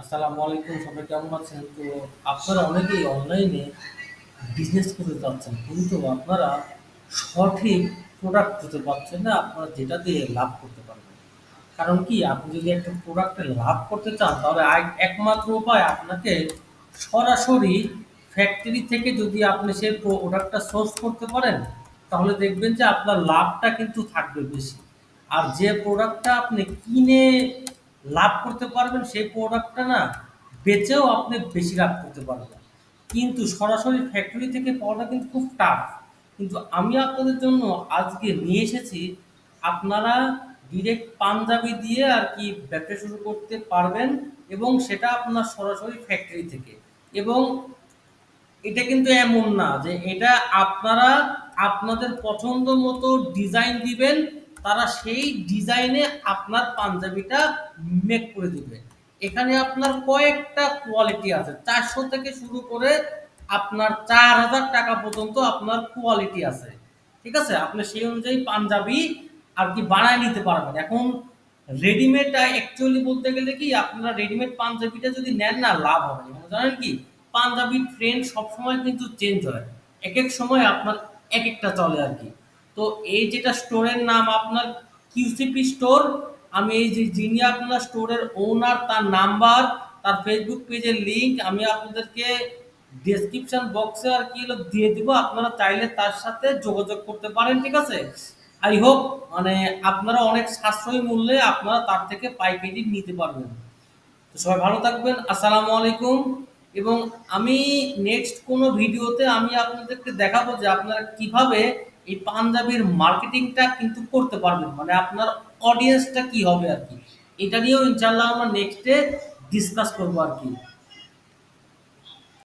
আসসালামু আলাইকুম, সবাই কেমন আছেন? তো আপনারা অনেকেই অনলাইনে বিজনেস করতে চাচ্ছেন কিন্তু আপনারা সঠিক প্রোডাক্ট দিতে পারছেন না, আপনারা যেটা দিয়ে লাভ করতে পারবেন। কারণ কি, আপনি যদি একটা প্রোডাক্টে লাভ করতে চান, তাহলে একমাত্র উপায় আপনাকে সরাসরি ফ্যাক্টরি থেকে যদি আপনি সেই প্রোডাক্টটা সোর্স করতে পারেন, তাহলে দেখবেন যে আপনার লাভটা কিন্তু থাকবে বেশি। আর যে প্রোডাক্টটা আপনি কিনে লাভ করতে পারবেন, সেই প্রোডাক্টটা না বেচেও আপনি বেশি লাভ করতে পারবেন। কিন্তু সরাসরি ফ্যাক্টরি থেকে পাওয়াটা কিন্তু খুব টাফ কিন্তু আমি আপনাদের জন্য আজকে নিয়ে এসেছি, আপনারা ডিরেক্ট পাঞ্জাবি দিয়ে আর কি ব্যবসা শুরু করতে পারবেন এবং সেটা আপনার সরাসরি ফ্যাক্টরি থেকে। এবং এটা কিন্তু এমন না যে এটা আপনারা আপনাদের পছন্দ মতো ডিজাইন দিবেন তারা সেই ডিজাইনে আপনার পাঞ্জাবিটা মেক করে দিবে। এখানে আপনার কয়েকটা কোয়ালিটি আছে। চারশো থেকে শুরু করে আপনার চার হাজার টাকা পর্যন্ত আপনার কোয়ালিটি আছে। ঠিক আছে? আপনি সেই অনুযায়ী পাঞ্জাবি আর কি বানায় নিতে পারবেন। এখন রেডিমেড অ্যাকচুয়ালি বলতে গেলে কি, আপনারা রেডিমেড পাঞ্জাবিটা যদি নেন না, লাভ হবে এবং জানেন কি, পাঞ্জাবির ট্রেন্ড সবসময় কিন্তু চেঞ্জ হয়। এক এক সময় আপনার এক একটা চলে আর কি। তো এই যেটা স্টোরের নাম আপনার কিউসিপি স্টোর আমি এই যে যিনি আপনার স্টোরের ওনার তার নাম্বার তার ফেসবুক পেজের লিঙ্ক আমি আপনাদেরকে ডেসক্রিপশন বক্সে আর কি হলো দিয়ে দিব। আপনারা চাইলে তার সাথে যোগাযোগ করতে পারেন, ঠিক আছে? আই হোপ মানে আপনারা অনেক সাশ্রয়ী মূল্যে আপনারা তার থেকে পাইকারি নিতে পারবেন। তো সবাই ভালো থাকবেন। আসসালামু আলাইকুম। এবং আমি নেক্সট কোনো ভিডিওতে আমি আপনাদেরকে দেখাবো যে আপনারা কীভাবে এই পাঞ্জাবির মার্কেটিংটা কিন্তু করতে পারবেন মানে আপনার অডিয়েন্সটা কি হবে আর কি। এটা নিয়েও ইনশাল্লাহ আমরা নেক্সটে ডিসকাস করব আর কি।